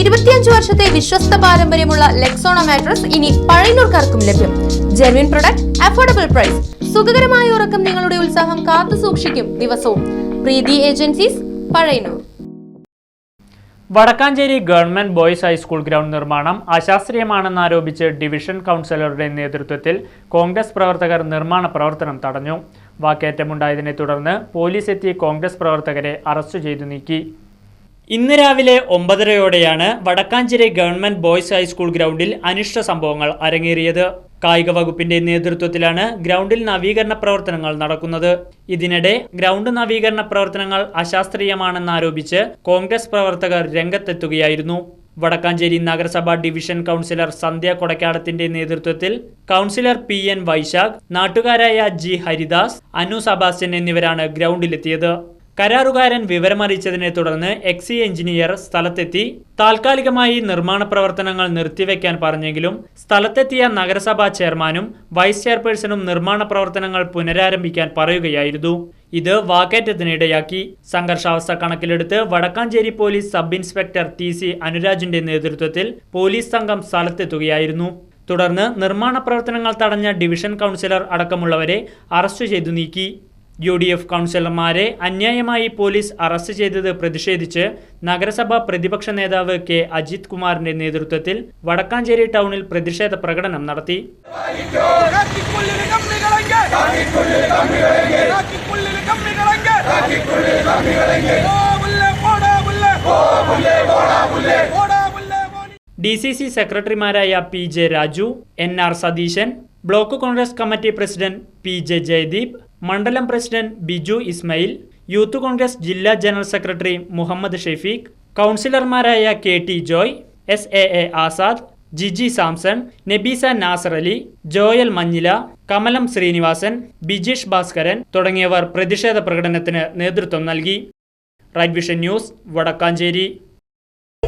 ഇരുപത്തിയഞ്ച് വർഷത്തെ വിശ്വസ്ത പാരമ്പര്യമുള്ള ലെക്സോണ മാട്രസ് ഇനി പഴയനൂർക്കാർക്കും ലഭ്യം. ജെർവിൻ പ്രൊഡക്റ്റ് അഫോർഡബിൾ പ്രൈസ് സുഖകരമായ ഉറക്കം നിങ്ങളുടെ ഉത്സാഹം കാത്തു സൂക്ഷിക്കും ദിവസവും. Preethi agencies Pazhayannur Vadakkanchery government boys high school ground നിർമ്മാണം അശാസ്ത്രീയമാണെന്നാരോപിച്ച് ഡിവിഷൻ കൗൺസിലറുടെ നേതൃത്വത്തിൽ കോൺഗ്രസ് പ്രവർത്തകർ നിർമ്മാണ പ്രവർത്തനം തടഞ്ഞു. വാക്കേറ്റമുണ്ടായതിനെ തുടർന്ന് പോലീസ് എത്തി കോൺഗ്രസ് പ്രവർത്തകരെ അറസ്റ്റ് ചെയ്തു നീക്കി. ഇന്ന് രാവിലെ ഒമ്പതരയോടെയാണ് Vadakkanchery government boys high school ഗ്രൗണ്ടിൽ അനിഷ്ട സംഭവങ്ങൾ അരങ്ങേറിയത്. കായിക വകുപ്പിന്റെ നേതൃത്വത്തിലാണ് ഗ്രൗണ്ടിൽ നവീകരണ പ്രവർത്തനങ്ങൾ നടക്കുന്നത്. ഇതിനിടെ ഗ്രൗണ്ട് നവീകരണ പ്രവർത്തനങ്ങൾ അശാസ്ത്രീയമാണെന്നാരോപിച്ച് കോൺഗ്രസ് പ്രവർത്തകർ രംഗത്തെത്തുകയായിരുന്നു. വടക്കാഞ്ചേരി നഗരസഭാ ഡിവിഷൻ കൗൺസിലർ സന്ധ്യ കൊടക്കാടത്തിന്റെ നേതൃത്വത്തിൽ കൗൺസിലർ പി എൻ വൈശാഖ് നാട്ടുകാരായ ജി ഹരിദാസ് അനു സബാസ്റ്റ്യൻ എന്നിവരാണ് ഗ്രൗണ്ടിലെത്തിയത്. കരാറുകാരൻ വിവരമറിയിച്ചതിനെ തുടർന്ന് എക്സി എഞ്ചിനീയർ സ്ഥലത്തെത്തി താൽക്കാലികമായി നിർമ്മാണ പ്രവർത്തനങ്ങൾ നിർത്തിവെക്കാൻ പറഞ്ഞെങ്കിലും സ്ഥലത്തെത്തിയ നഗരസഭാ ചെയർമാനും വൈസ് ചെയർപേഴ്സണും നിർമ്മാണ പ്രവർത്തനങ്ങൾ പുനരാരംഭിക്കാൻ പറയുകയായിരുന്നു. ഇത് വാക്കേറ്റത്തിനിടയാക്കി. സംഘർഷാവസ്ഥ കണക്കിലെടുത്ത് Vadakkanchery police sub inspector T C അനുരാജിന്റെ നേതൃത്വത്തിൽ പോലീസ് സംഘം സ്ഥലത്തെത്തുകയായിരുന്നു. തുടർന്ന് നിർമ്മാണ പ്രവർത്തനങ്ങൾ തടഞ്ഞ ഡിവിഷൻ കൗൺസിലർ അടക്കമുള്ളവരെ അറസ്റ്റ് ചെയ്തു നീക്കി. യു ഡി എഫ് കൗൺസിലർമാരെ അന്യായമായി പോലീസ് അറസ്റ്റ് ചെയ്തത് പ്രതിഷേധിച്ച് നഗരസഭാ പ്രതിപക്ഷ നേതാവ് കെ അജിത് കുമാറിന്റെ നേതൃത്വത്തിൽ വടക്കാഞ്ചേരി ടൗണിൽ പ്രതിഷേധ പ്രകടനം നടത്തി. ഡി സി സി സെക്രട്ടറിമാരായ P J Raju N R Satheesan block Congress committee president P J Jayadeep മണ്ഡലം പ്രസിഡന്റ് ബിജു ഇസ്മയിൽ യൂത്ത് കോൺഗ്രസ് ജില്ലാ ജനറൽ സെക്രട്ടറി മുഹമ്മദ് ഷെഫീഖ് കൗൺസിലർമാരായ K T Joy S A A Azad Jiji Samson Nabeesa Nasar Ali Joyal Manjila Kamalam Sreenivasan Bijeesh Bhaskaran തുടങ്ങിയവർ പ്രതിഷേധ പ്രകടനത്തിന് നേതൃത്വം നൽകി. Right vision news Vadakkanchery.